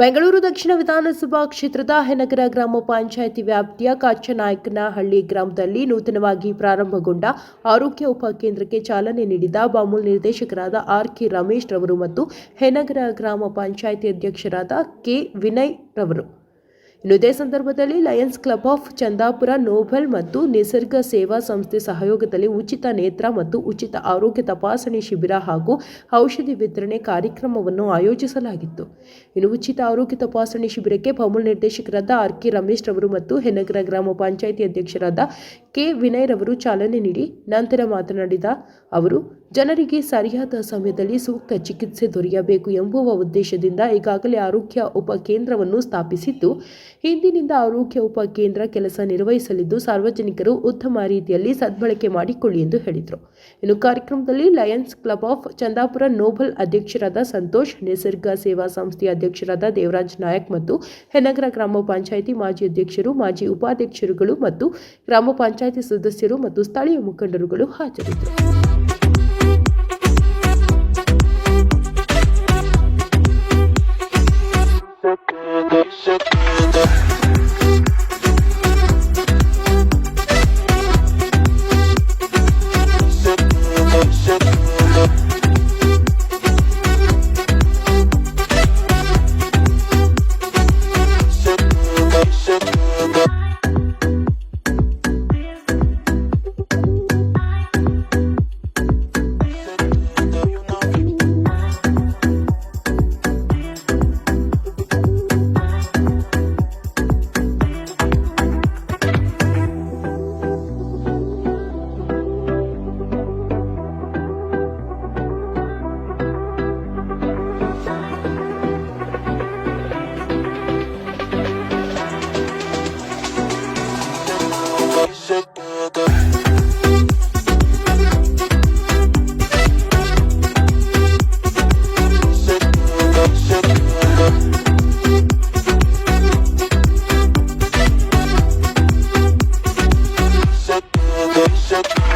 ಬೆಂಗಳೂರು ದಕ್ಷಿಣ ವಿಧಾನಸಭಾ ಕ್ಷೇತ್ರದ ಹೆನಗರ ಗ್ರಾಮ ಪಂಚಾಯಿತಿ ವ್ಯಾಪ್ತಿಯ ಕಾಚನಾಯಕನಹಳ್ಳಿ ಗ್ರಾಮದಲ್ಲಿ ನೂತನವಾಗಿ ಪ್ರಾರಂಭಗೊಂಡ ಆರೋಗ್ಯ ಉಪಕೇಂದ್ರಕ್ಕೆ ಚಾಲನೆ ನೀಡಿದ ಬಾಮೂಲ್ ನಿರ್ದೇಶಕರಾದ ಆರ್ ಕೆ ರಮೇಶ್ ರವರು ಮತ್ತು ಹೆನಗರ ಗ್ರಾಮ ಪಂಚಾಯಿತಿ ಅಧ್ಯಕ್ಷರಾದ ಕೆ ವಿನಯ್ ರವರು. ಇನ್ನು ಇದೇ ಸಂದರ್ಭದಲ್ಲಿ Lions Club of Chandapura, Noble ಮತ್ತು ನಿಸರ್ಗ ಸೇವಾ ಸಂಸ್ಥೆ ಸಹಯೋಗದಲ್ಲಿ ಉಚಿತ ನೇತ್ರ ಮತ್ತು ಉಚಿತ ಆರೋಗ್ಯ ತಪಾಸಣೆ ಶಿಬಿರ ಹಾಗೂ ಔಷಧಿ ವಿತರಣೆ ಕಾರ್ಯಕ್ರಮವನ್ನು ಆಯೋಜಿಸಲಾಗಿತ್ತು. ಇನ್ನು ಉಚಿತ ಆರೋಗ್ಯ ತಪಾಸಣೆ ಶಿಬಿರಕ್ಕೆ ಬಮೂಲ್ ನಿರ್ದೇಶಕರಾದ ಆರ್ ಕೆ ರಮೇಶ್ ರವರು ಮತ್ತು ಹೆನಗರ ಗ್ರಾಮ ಪಂಚಾಯಿತಿ ಅಧ್ಯಕ್ಷರಾದ ಕೆ. ವಿನಯ್ ರವರು ಚಾಲನೆ ನೀಡಿ ನಂತರ ಮಾತನಾಡಿದ ಅವರು ಜನರಿಗೆ ಸರಿಯಾದ ಸಮಯದಲ್ಲಿ ಸೂಕ್ತ ಚಿಕಿತ್ಸೆ ದೊರೆಯಬೇಕು ಎಂಬುವ ಉದ್ದೇಶದಿಂದ ಈಗಾಗಲೇ ಆರೋಗ್ಯ ಉಪಕೇಂದ್ರವನ್ನು ಸ್ಥಾಪಿಸಿದ್ದು, ಇಂದಿನಿಂದ ಆರೋಗ್ಯ ಉಪಕೇಂದ್ರ ಕೆಲಸ ನಿರ್ವಹಿಸಲಿದ್ದು, ಸಾರ್ವಜನಿಕರು ಉತ್ತಮ ರೀತಿಯಲ್ಲಿ ಸದ್ಬಳಕೆ ಮಾಡಿಕೊಳ್ಳಿ ಎಂದು ಹೇಳಿದರು. ಇನ್ನು ಕಾರ್ಯಕ್ರಮದಲ್ಲಿ Lions Club of Chandapura Noble ಅಧ್ಯಕ್ಷರಾದ ಸಂತೋಷ್, ನಿಸರ್ಗ ಸೇವಾ ಸಂಸ್ಥೆಯ ಅಧ್ಯಕ್ಷರಾದ ದೇವರಾಜ್ ನಾಯಕ್ ಮತ್ತು ಹೆನಗರ ಗ್ರಾಮ ಪಂಚಾಯಿತಿ ಮಾಜಿ ಅಧ್ಯಕ್ಷರು, ಮಾಜಿ ಉಪಾಧ್ಯಕ್ಷರುಗಳು ಮತ್ತು ಗ್ರಾಮ ಪಂಚಾಯಿತಿ ಸದಸ್ಯರು ಮತ್ತು ಸ್ಥಳೀಯ ಮುಖಂಡರುಗಳು ಹಾಜರಿದ್ದರು. ಇವತ್ತು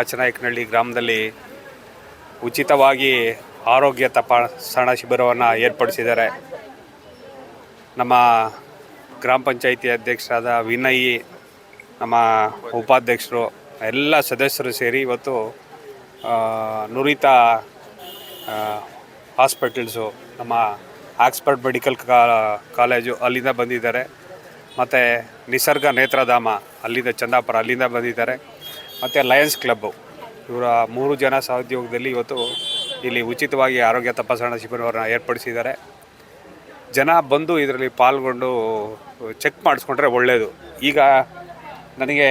ಕಾಚನಾಯಕನಹಳ್ಳಿ ಗ್ರಾಮದಲ್ಲಿ ಉಚಿತವಾಗಿ ಆರೋಗ್ಯ ತಪಾಸಣಾ ಶಿಬಿರವನ್ನು ಏರ್ಪಡಿಸಿದ್ದಾರೆ. ನಮ್ಮ ಗ್ರಾಮ ಪಂಚಾಯಿತಿ ಅಧ್ಯಕ್ಷರಾದ ವಿನಯ್, ನಮ್ಮ ಉಪಾಧ್ಯಕ್ಷರು, ಎಲ್ಲ ಸದಸ್ಯರು ಸೇರಿ ಇವತ್ತು ನುರಿತ ಹಾಸ್ಪಿಟಲ್ಸು, ನಮ್ಮ ಆಕ್ಸ್ಫರ್ಡ್ ಮೆಡಿಕಲ್ ಕಾಲೇಜು ಅಲ್ಲಿಂದ ಬಂದಿದ್ದಾರೆ. ಮತ್ತು ನಿಸರ್ಗ ನೇತ್ರಧಾಮ ಅಲ್ಲಿಂದ ಚಂದಾಪುರ ಅಲ್ಲಿಂದ ಬಂದಿದ್ದಾರೆ. ಮತ್ತು ಲಯನ್ಸ್ ಕ್ಲಬ್ಬು ಇವರ ಮೂರು ಜನ ಸಹೋದ್ಯೋಗದಲ್ಲಿ ಇವತ್ತು ಇಲ್ಲಿ ಉಚಿತವಾಗಿ ಆರೋಗ್ಯ ತಪಾಸಣಾ ಶಿಬಿರವನ್ನು ಏರ್ಪಡಿಸಿದ್ದಾರೆ. ಜನ ಬಂದು ಇದರಲ್ಲಿ ಪಾಲ್ಗೊಂಡು ಚೆಕ್ ಮಾಡಿಸ್ಕೊಂಡ್ರೆ ಒಳ್ಳೆಯದು ಈಗ ನನಗೆ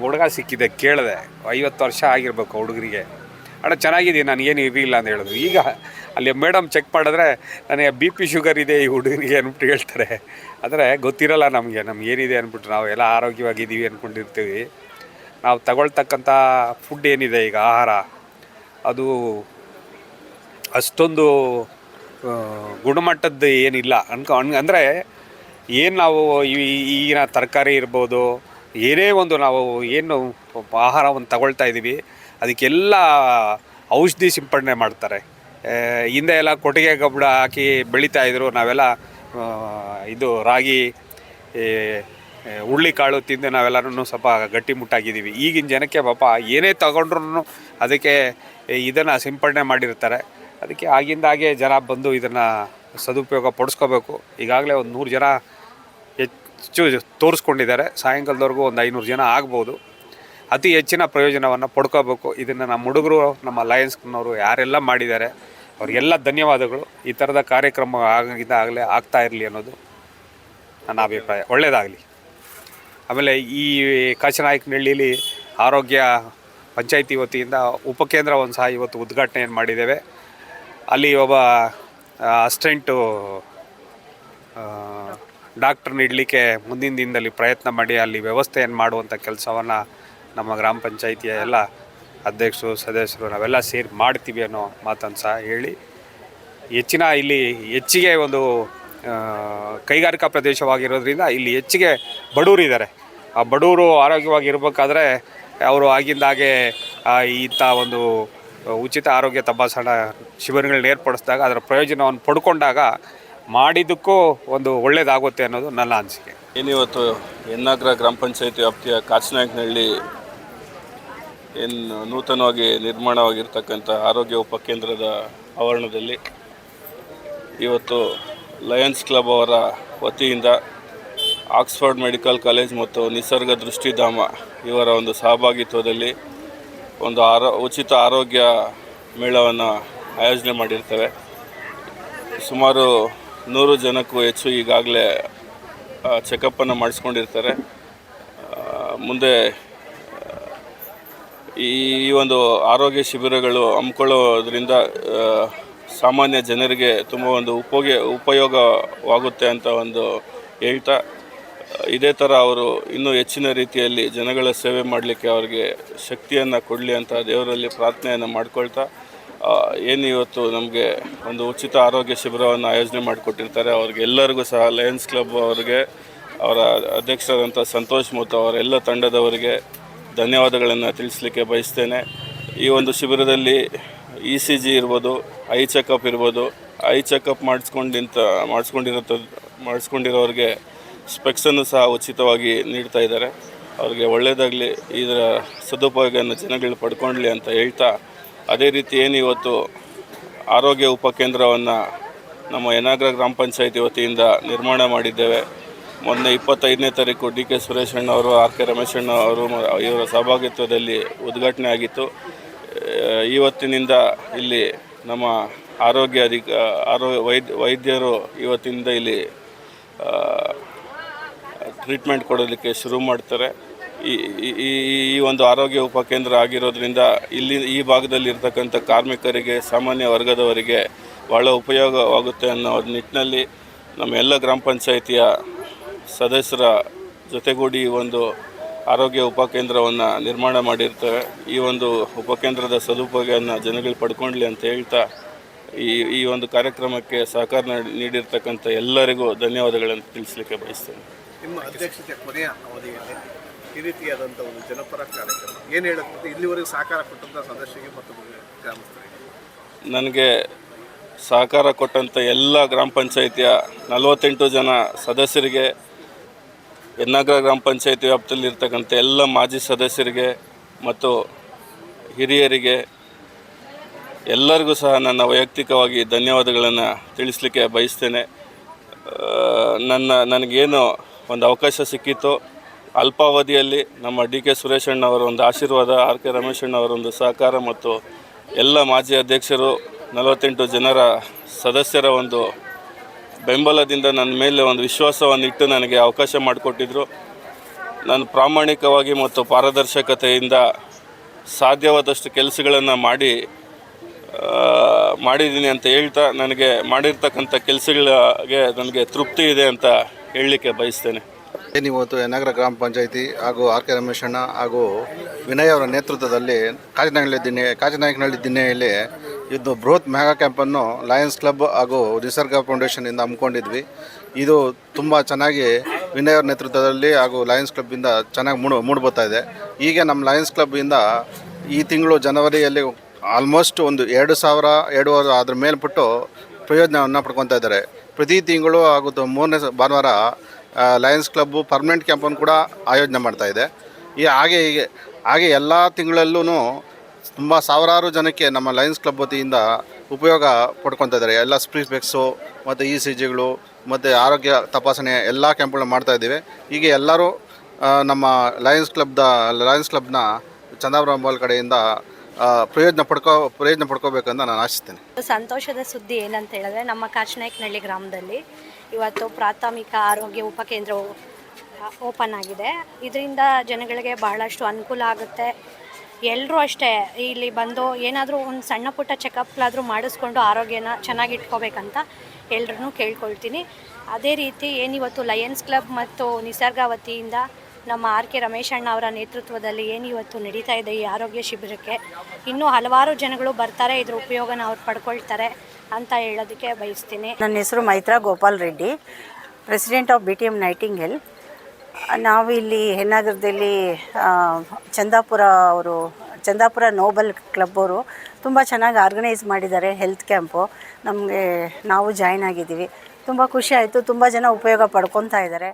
ಹುಡುಗ ಸಿಕ್ಕಿದೆ, ಕೇಳಿದೆ. ಐವತ್ತು ವರ್ಷ ಆಗಿರಬೇಕು ಹುಡುಗರಿಗೆ. ಅಣ್ಣ ಚೆನ್ನಾಗಿದೆ ನನಗೇನು ಇರಲಿಲ್ಲ ಅಂತ ಹೇಳಿದ್ರು. ಈಗ ಅಲ್ಲಿ ಮೇಡಮ್ ಚೆಕ್ ಮಾಡಿದ್ರೆ ನನಗೆ ಬಿ ಪಿ ಶುಗರ್ ಇದೆ ಈ ಹುಡುಗರಿಗೆ ಅಂದ್ಬಿಟ್ಟು ಹೇಳ್ತಾರೆ. ಆದರೆ ಗೊತ್ತಿರಲ್ಲ ನಮಗೆ, ನಮ್ಗೆ ಏನಿದೆ ಅಂದ್ಬಿಟ್ಟು ನಾವು ಎಲ್ಲ ಆರೋಗ್ಯವಾಗಿದ್ದೀವಿ ಅಂದ್ಕೊಂಡಿರ್ತೀವಿ. ನಾವು ತಗೊಳ್ತಕ್ಕಂಥ ಫುಡ್ ಏನಿದೆ ಈಗ, ಆಹಾರ, ಅದು ಅಷ್ಟೊಂದು ಗುಣಮಟ್ಟದ್ದು ಏನಿಲ್ಲ. ಅನ್ಕೊ ಅಂದರೆ ಏನು ನಾವು ಈಗಿನ ತರಕಾರಿ ಇರ್ಬೋದು, ಏನೇ ಒಂದು ನಾವು ಏನು ಆಹಾರವನ್ನು ತಗೊಳ್ತಾ ಇದ್ದೀವಿ, ಅದಕ್ಕೆಲ್ಲ ಔಷಧಿ ಸಿಂಪಡಣೆ ಮಾಡ್ತಾರೆ. ಹಿಂದೆ ಎಲ್ಲ ಕೊಟ್ಟಿಗೆ ಗೊಬ್ಬರ ಹಾಕಿ ಬೆಳೀತಾ ಇದ್ರು, ನಾವೆಲ್ಲ ಇದು ರಾಗಿ ಈ, ಕಾಳು ಹುಳ್ಳಿಕಾಳು ತಿಂದು ನಾವೆಲ್ಲರೂ ಸ್ವಲ್ಪ ಗಟ್ಟಿಮುಟ್ಟಾಗಿದ್ದೀವಿ ಈಗಿನ ಜನಕ್ಕೆ ಪಾಪ ಏನೇ ತಗೊಂಡ್ರು ಅದಕ್ಕೆ ಇದನ್ನು ಸಿಂಪಡಣೆ ಮಾಡಿರ್ತಾರೆ. ಅದಕ್ಕೆ ಆಗಿಂದಾಗೆ ಜನ ಬಂದು ಇದನ್ನು ಸದುಪಯೋಗ ಪಡಿಸ್ಕೋಬೇಕು. ಈಗಾಗಲೇ ಒಂದು ನೂರು ಜನ ಹೆಚ್ಚು ತೋರಿಸ್ಕೊಂಡಿದ್ದಾರೆ. ಸಾಯಂಕಾಲದವರೆಗೂ ಒಂದು ಐನೂರು ಜನ ಆಗ್ಬೋದು. ಅತಿ ಹೆಚ್ಚಿನ ಪ್ರಯೋಜನವನ್ನು ಪಡ್ಕೋಬೇಕು. ಇದನ್ನು ನಮ್ಮ ಹುಡುಗರು ನಮ್ಮ ಲಯನ್ಸ್ನವರು ಯಾರೆಲ್ಲ ಮಾಡಿದ್ದಾರೆ ಅವರಿಗೆಲ್ಲ ಧನ್ಯವಾದಗಳು. ಈ ಥರದ ಕಾರ್ಯಕ್ರಮ ಆಗಿದ್ದಾಗಲೇ ಆಗ್ತಾ ಇರಲಿ ಅನ್ನೋದು ನನ್ನ ಅಭಿಪ್ರಾಯ. ಒಳ್ಳೆಯದಾಗಲಿ ಆಮೇಲೆ ಈ ಕಾಶನಾಯಕನಹಳ್ಳಿಯಲ್ಲಿ ಆರೋಗ್ಯ ಪಂಚಾಯಿತಿ ವತಿಯಿಂದ ಉಪಕೇಂದ್ರವನ್ನು ಸಹ ಇವತ್ತು ಉದ್ಘಾಟನೆಯನ್ನು ಮಾಡಿದ್ದೇವೆ. ಅಲ್ಲಿ ಒಬ್ಬ ಅಸ್ಟೆಂಟು ಡಾಕ್ಟರ್ ನೀಡಲಿಕ್ಕೆ ಮುಂದಿನ ದಿನದಲ್ಲಿ ಪ್ರಯತ್ನ ಮಾಡಿ ಅಲ್ಲಿ ವ್ಯವಸ್ಥೆಯನ್ನು ಮಾಡುವಂಥ ಕೆಲಸವನ್ನು ನಮ್ಮ ಗ್ರಾಮ ಪಂಚಾಯಿತಿಯ ಎಲ್ಲ ಅಧ್ಯಕ್ಷರು, ಸದಸ್ಯರು ನಾವೆಲ್ಲ ಸೇರಿ ಮಾಡ್ತೀವಿ ಅನ್ನೋ ಮಾತನ್ನು ಸಹ ಹೇಳಿ, ಹೆಚ್ಚಿನ ಇಲ್ಲಿ ಹೆಚ್ಚಿಗೆ ಒಂದು ಕೈಗಾರಿಕಾ ಪ್ರದೇಶವಾಗಿರೋದ್ರಿಂದ ಇಲ್ಲಿ ಹೆಚ್ಚಿಗೆ ಬಡವರಿದ್ದಾರೆ ಆ, ಬಡವರು ಆರೋಗ್ಯವಾಗಿ ಇರಬೇಕಾದ್ರೆ ಅವರು ಆಗಿಂದಾಗೆ ಇಂಥ ಒಂದು ಉಚಿತ ಆರೋಗ್ಯ ತಪಾಸಣಾ ಶಿಬಿರಗಳನ್ನ ಏರ್ಪಡಿಸಿದಾಗ ಅದರ ಪ್ರಯೋಜನವನ್ನು ಪಡ್ಕೊಂಡಾಗ ಮಾಡಿದ್ದಕ್ಕೂ ಒಂದು ಒಳ್ಳೆಯದಾಗುತ್ತೆ ಅನ್ನೋದು ನನ್ನ ಅನಿಸಿಕೆ. ಏನಿವತ್ತು ಹೆಣ್ಣಾಗ್ರ ಗ್ರಾಮ ಪಂಚಾಯತಿ ವ್ಯಾಪ್ತಿಯ ಕಾಚನಾಯಕನಹಳ್ಳಿ ಏನು ನೂತನವಾಗಿ ನಿರ್ಮಾಣವಾಗಿರ್ತಕ್ಕಂಥ ಆರೋಗ್ಯ ಉಪಕೇಂದ್ರದ ಆವರಣದಲ್ಲಿ ಇವತ್ತು ಲಯನ್ಸ್ ಕ್ಲಬ್ ಅವರ ವತಿಯಿಂದ ಆಕ್ಸ್ಫರ್ಡ್ ಮೆಡಿಕಲ್ ಕಾಲೇಜ್ ಮತ್ತು ನಿಸರ್ಗ ದೃಷ್ಟಿಧಾಮ ಇವರ ಒಂದು ಸಹಭಾಗಿತ್ವದಲ್ಲಿ ಒಂದು ಆರೋ, ಉಚಿತ ಆರೋಗ್ಯ ಮೇಳವನ್ನು ಆಯೋಜನೆ ಮಾಡಿರ್ತೇವೆ. ಸುಮಾರು ನೂರು ಜನಕ್ಕೂ ಹೆಚ್ಚು ಈಗಾಗಲೇ ಚೆಕಪ್ಪನ್ನು ಮಾಡಿಸ್ಕೊಂಡಿರ್ತಾರೆ. ಮುಂದೆ, ಈ ಒಂದು ಆರೋಗ್ಯ ಶಿಬಿರಗಳು ಹಮ್ಮಿಕೊಳ್ಳೋದ್ರಿಂದ ಸಾಮಾನ್ಯ ಜನರಿಗೆ ತುಂಬ ಒಂದು ಉಪಯೋಗ, ಉಪಯೋಗವಾಗುತ್ತೆ ಅಂತ ಒಂದು ಹೇಳ್ತಾ, ಇದೇ ಥರ ಅವರು ಇನ್ನೂ ಹೆಚ್ಚಿನ ರೀತಿಯಲ್ಲಿ ಜನಗಳ ಸೇವೆ ಮಾಡಲಿಕ್ಕೆ ಅವರಿಗೆ ಶಕ್ತಿಯನ್ನು ಕೊಡಲಿ ಅಂತ ದೇವರಲ್ಲಿ ಪ್ರಾರ್ಥನೆಯನ್ನು ಮಾಡ್ಕೊಳ್ತಾ ಏನು ಇವತ್ತು ನಮಗೆ ಒಂದು ಉಚಿತ ಆರೋಗ್ಯ ಶಿಬಿರವನ್ನು ಆಯೋಜನೆ ಮಾಡಿಕೊಟ್ಟಿರ್ತಾರೆ. ಅವ್ರಿಗೆ ಎಲ್ಲರಿಗೂ ಸಹ ಲಯನ್ಸ್ ಕ್ಲಬ್ ಅವರಿಗೆ, ಅವರ ಅಧ್ಯಕ್ಷರಾದಂಥ ಸಂತೋಷ್ ಮತ್ತು ಅವರೆಲ್ಲ ತಂಡದವರಿಗೆ ಧನ್ಯವಾದಗಳನ್ನು ತಿಳಿಸ್ಲಿಕ್ಕೆ ಬಯಸ್ತೇನೆ. ಈ ಒಂದು ಶಿಬಿರದಲ್ಲಿ ಇ ಸಿ ಜಿ ಇರ್ಬೋದು ಐ ಚೆಕಪ್ ಇರ್ಬೋದು ಐ ಚೆಕಪ್ ಮಾಡಿಸ್ಕೊಂಡಿಂತ ಮಾಡಿಸ್ಕೊಂಡಿರೋ ಮಾಡಿಸ್ಕೊಂಡಿರೋರಿಗೆ ಸ್ಪೆಕ್ಸನ್ನು ಸಹ ಉಚಿತವಾಗಿ ನೀಡ್ತಾ ಇದ್ದಾರೆ. ಅವ್ರಿಗೆ ಒಳ್ಳೆಯದಾಗಲಿ ಇದರ ಸದುಪಯೋಗವನ್ನು ಜನಗಳು ಪಡ್ಕೊಳ್ಳಿ ಅಂತ ಹೇಳ್ತಾ, ಅದೇ ರೀತಿ ಏನು ಇವತ್ತು ಆರೋಗ್ಯ ಉಪಕೇಂದ್ರವನ್ನು ನಮ್ಮ ಯನಾಗ್ರ ಗ್ರಾಮ ಪಂಚಾಯತಿ ವತಿಯಿಂದ ನಿರ್ಮಾಣ ಮಾಡಿದ್ದೇವೆ. ಮೊನ್ನೆ ಇಪ್ಪತ್ತೈದನೇ ತಾರೀಕು ಡಿ ಕೆ ಸುರೇಶ್ ಅವರು ಆರ್ ಕೆ ರಮೇಶ್ ಅವರು ಇವರ ಸಹಭಾಗಿತ್ವದಲ್ಲಿ ಉದ್ಘಾಟನೆ ಆಗಿತ್ತು. ಇವತ್ತಿನಿಂದ ಇಲ್ಲಿ ನಮ್ಮ ಆರೋಗ್ಯ ಅಧಿಕ ಆರೋಗ್ಯ ವೈದ್ಯ ವೈದ್ಯರು ಇವತ್ತಿನಿಂದ ಇಲ್ಲಿ ಟ್ರೀಟ್ಮೆಂಟ್ ಕೊಡೋದಕ್ಕೆ ಶುರು ಮಾಡ್ತಾರೆ. ಈ, ಈ- ಒಂದು ಆರೋಗ್ಯ ಉಪಕೇಂದ್ರ ಆಗಿರೋದ್ರಿಂದ ಇಲ್ಲಿ, ಈ ಭಾಗದಲ್ಲಿ ಇರ್ತಕ್ಕಂಥ ಕಾರ್ಮಿಕರಿಗೆ, ಸಾಮಾನ್ಯ ವರ್ಗದವರಿಗೆ ಭಾಳ ಉಪಯೋಗವಾಗುತ್ತೆ ಅನ್ನೋ ನಿಟ್ಟಿನಲ್ಲಿ ನಮ್ಮ ಎಲ್ಲ ಗ್ರಾಮ ಪಂಚಾಯಿತಿಯ ಸದಸ್ಯರ ಜೊತೆಗೂಡಿ ಒಂದು ಆರೋಗ್ಯ ಉಪಕೇಂದ್ರವನ್ನು ನಿರ್ಮಾಣ ಮಾಡಿರ್ತೇವೆ. ಈ ಒಂದು ಉಪಕೇಂದ್ರದ ಸದುಪಯೋಗವನ್ನು ಜನಗಳು ಪಡ್ಕೊಳ್ಳಿ ಅಂತ ಹೇಳ್ತಾ ಈ ಈ ಒಂದು ಕಾರ್ಯಕ್ರಮಕ್ಕೆ ಸಹಕಾರ ನೀಡಿ- ನೀಡಿರ್ತಕ್ಕಂಥ ಎಲ್ಲರಿಗೂ ಧನ್ಯವಾದಗಳನ್ನು ತಿಳಿಸ್ಲಿಕ್ಕೆ ಬಯಸ್ತೇನೆ. ನಿಮ್ಮ ಅಧ್ಯಕ್ಷತೆ ಕೊನೆಯ ಅವಧಿಯಲ್ಲಿ ಈ ರೀತಿಯಾದಂಥ ಒಂದು ಜನಪರ ಕಾರ್ಯಕ್ರಮ ಏನು ಹೇಳುತ್ತೆ? ಇಲ್ಲಿವರೆಗೂ ಸಹಕಾರ ಕೊಟ್ಟಂಥ ಸದಸ್ಯರಿಗೆ ಮತ್ತು ಗ್ರಾಮಸ್ಥರಿಗೆ? ನನಗೆ ಸಹಕಾರ ಕೊಟ್ಟಂಥ ಎಲ್ಲ ಗ್ರಾಮ ಪಂಚಾಯಿತಿಯ ನಲವತ್ತೆಂಟು ಜನ ಸದಸ್ಯರಿಗೆ ಯನ್ನಗ್ರ ಗ್ರಾಮ ಪಂಚಾಯಿತಿ ವ್ಯಾಪ್ತಿಯಲ್ಲಿರ್ತಕ್ಕಂಥ ಎಲ್ಲ ಮಾಜಿ ಸದಸ್ಯರಿಗೆ ಮತ್ತು ಹಿರಿಯರಿಗೆ ಎಲ್ಲರಿಗೂ ಸಹ ನನ್ನ ವೈಯಕ್ತಿಕವಾಗಿ ಧನ್ಯವಾದಗಳನ್ನು ತಿಳಿಸಲಿಕ್ಕೆ ಬಯಸ್ತೇನೆ. ನನ್ನ, ನನಗೇನು ಒಂದು ಅವಕಾಶ ಸಿಕ್ಕಿತ್ತು ಅಲ್ಪಾವಧಿಯಲ್ಲಿ ನಮ್ಮ ಡಿ ಕೆ ಸುರೇಶಣ್ಣ ಅವರ ಒಂದು ಆಶೀರ್ವಾದ, ಆರ್ ಕೆ ರಮೇಶಣ್ಣ ಅವರ ಒಂದು ಸಹಕಾರ ಮತ್ತು ಎಲ್ಲ ಮಾಜಿ ಅಧ್ಯಕ್ಷರು, ನಲವತ್ತೆಂಟು ಜನರ ಸದಸ್ಯರ ಒಂದು ಬೆಂಬಲದಿಂದ ನನ್ನ ಮೇಲೆ ಒಂದು ವಿಶ್ವಾಸವನ್ನು ಇಟ್ಟು ನನಗೆ ಅವಕಾಶ ಮಾಡಿಕೊಟ್ಟಿದ್ರು. ನಾನು ಪ್ರಾಮಾಣಿಕವಾಗಿ ಮತ್ತು ಪಾರದರ್ಶಕತೆಯಿಂದ ಸಾಧ್ಯವಾದಷ್ಟು ಕೆಲಸಗಳನ್ನು ಮಾಡಿ ಮಾಡಿದ್ದೀನಿ ಅಂತ ಹೇಳ್ತಾ ನನಗೆ ಮಾಡಿರ್ತಕ್ಕಂಥ ಕೆಲಸಗಳಿಗೆ ನನಗೆ ತೃಪ್ತಿ ಇದೆ ಅಂತ ಹೇಳಲಿಕ್ಕೆ ಬಯಸ್ತೇನೆ. ಏನಿವತ್ತು ಯನಗರ ಗ್ರಾಮ ಪಂಚಾಯಿತಿ ಹಾಗೂ ಆರ್ ಕೆ ರಮೇಶಣ್ಣ ಹಾಗೂ ವಿನಯ್ ಅವರ ನೇತೃತ್ವದಲ್ಲಿ ಕಾಚಿನಾಯಕನಹಳ್ಳಿ ದಿನೇ ಕಾಚಿನಾಯಕನಹಳ್ಳಿ ದಿನ್ನೆಯಲ್ಲಿ ಇದು ಬೃಹತ್ ಮೆಗಾ ಕ್ಯಾಂಪನ್ನು ಲಯನ್ಸ್ ಕ್ಲಬ್ ಹಾಗೂ ನಿಸರ್ಗ ಫೌಂಡೇಶನಿಂದ ಹಮ್ಮಿಕೊಂಡಿದ್ವಿ. ಇದು ತುಂಬ ಚೆನ್ನಾಗಿ ವಿನಯ್ ಅವರ ನೇತೃತ್ವದಲ್ಲಿ ಹಾಗೂ ಲಯನ್ಸ್ ಕ್ಲಬ್ಬಿಂದ ಚೆನ್ನಾಗಿ ಮೂಡ್ ಮೂಡ್ಬೋತಾ ಇದೆ. ಈಗ ನಮ್ಮ ಲಯನ್ಸ್ ಕ್ಲಬ್ಬಿಂದ ಈ ತಿಂಗಳು ಜನವರಿಯಲ್ಲಿ ಆಲ್ಮೋಸ್ಟ್ ಒಂದು ಎರಡು ಸಾವಿರ ಎರಡೂವರೆ ಅದ್ರ ಮೇಲ್ಪಟ್ಟು ಪ್ರಯೋಜನವನ್ನು ಪಡ್ಕೊತಾ ಇದ್ದಾರೆ. ಪ್ರತಿ ತಿಂಗಳು ಹಾಗೂ ಮೂರನೇ ಭಾನುವಾರ ಲಯನ್ಸ್ ಕ್ಲಬ್ಬು ಪರ್ಮನೆಂಟ್ ಕ್ಯಾಂಪನ್ನು ಕೂಡ ಆಯೋಜನೆ ಮಾಡ್ತಾ ಇದೆ. ಈ ಹಾಗೆ ಹೀಗೆ, ಹಾಗೆ ಎಲ್ಲ ತಿಂಗಳಲ್ಲೂ ತುಂಬ ಸಾವಿರಾರು ಜನಕ್ಕೆ ನಮ್ಮ ಲಯನ್ಸ್ ಕ್ಲಬ್ ವತಿಯಿಂದ ಉಪಯೋಗ ಪಡ್ಕೊತಾ ಇದ್ದಾರೆ. ಎಲ್ಲ ಸ್ಪ್ರೀಫೆಕ್ಸು ಮತ್ತು ಇ ಸಿ ಜಿಗಳು, ಮತ್ತು ಆರೋಗ್ಯ ತಪಾಸಣೆ ಎಲ್ಲ ಕ್ಯಾಂಪ್ಗಳು ಮಾಡ್ತಾ ಇದ್ದೀವಿ. ಹೀಗೆ ಎಲ್ಲರೂ ನಮ್ಮ ಲಯನ್ಸ್ ಕ್ಲಬ್ದ, ಲಯನ್ಸ್ ಕ್ಲಬ್ನ ಚಂದಾವರ ಕಡೆಯಿಂದ ಪ್ರಯೋಜನ ಪಡ್ಕೋ, ಪ್ರಯೋಜನ ಪಡ್ಕೋಬೇಕಂತ ನಾನು ಆಶಿಸ್ತೇನೆ. ಸಂತೋಷದ ಸುದ್ದಿ ಏನಂತ ಹೇಳಿದ್ರೆ, ನಮ್ಮ ಕಾಚನಾಯಕನಹಳ್ಳಿ ಗ್ರಾಮದಲ್ಲಿ ಇವತ್ತು ಪ್ರಾಥಮಿಕ ಆರೋಗ್ಯ ಉಪಕೇಂದ್ರವು ಓಪನ್ ಆಗಿದೆ. ಇದರಿಂದ ಜನಗಳಿಗೆ ಬಹಳಷ್ಟು ಅನುಕೂಲ ಆಗುತ್ತೆ. ಎಲ್ಲರೂ ಅಷ್ಟೇ ಇಲ್ಲಿ ಬಂದು ಏನಾದರೂ ಒಂದು ಸಣ್ಣ ಪುಟ್ಟ ಚೆಕಪ್ಲಾದರೂ ಮಾಡಿಸ್ಕೊಂಡು ಆರೋಗ್ಯನ ಚೆನ್ನಾಗಿಟ್ಕೋಬೇಕಂತ ಎಲ್ಲರೂ ಕೇಳ್ಕೊಳ್ತೀನಿ. ಅದೇ ರೀತಿ ಏನಿವತ್ತು ಲಯನ್ಸ್ ಕ್ಲಬ್ ಮತ್ತು ನಿಸರ್ಗ ವತಿಯಿಂದ ನಮ್ಮ ಆರ್ ಕೆ ರಮೇಶ್ ಅಣ್ಣ ಅವರ ನೇತೃತ್ವದಲ್ಲಿ ಏನಿವತ್ತು ನಡೀತಾ ಇದೆ ಈ ಆರೋಗ್ಯ ಶಿಬಿರಕ್ಕೆ, ಇನ್ನೂ ಹಲವಾರು ಜನಗಳು ಬರ್ತಾರೆ, ಇದ್ರ ಉಪಯೋಗನ ಅವ್ರು ಪಡ್ಕೊಳ್ತಾರೆ ಅಂತ ಹೇಳೋದಕ್ಕೆ ಬಯಸ್ತೀನಿ. ನನ್ನ ಹೆಸರು Maitra Gopal Reddy president of B T M Nightingale ನಾವು ಇಲ್ಲಿ ಹೆನ್ನಾಗರದಲ್ಲಿ ಚಂದಾಪುರ ಅವರು, ಚಂದಾಪುರ ನೋಬಲ್ ಕ್ಲಬ್ ಅವರು ತುಂಬ ಚೆನ್ನಾಗಿ ಆರ್ಗನೈಸ್ ಮಾಡಿದ್ದಾರೆ ಹೆಲ್ತ್ ಕ್ಯಾಂಪು ನಮಗೆ ನಾವು ಜಾಯ್ನ್ ಆಗಿದ್ದೀವಿ. ತುಂಬ ಖುಷಿ ಆಯಿತು, ತುಂಬ ಜನ ಉಪಯೋಗ ಪಡ್ಕೊತಾ ಇದ್ದಾರೆ.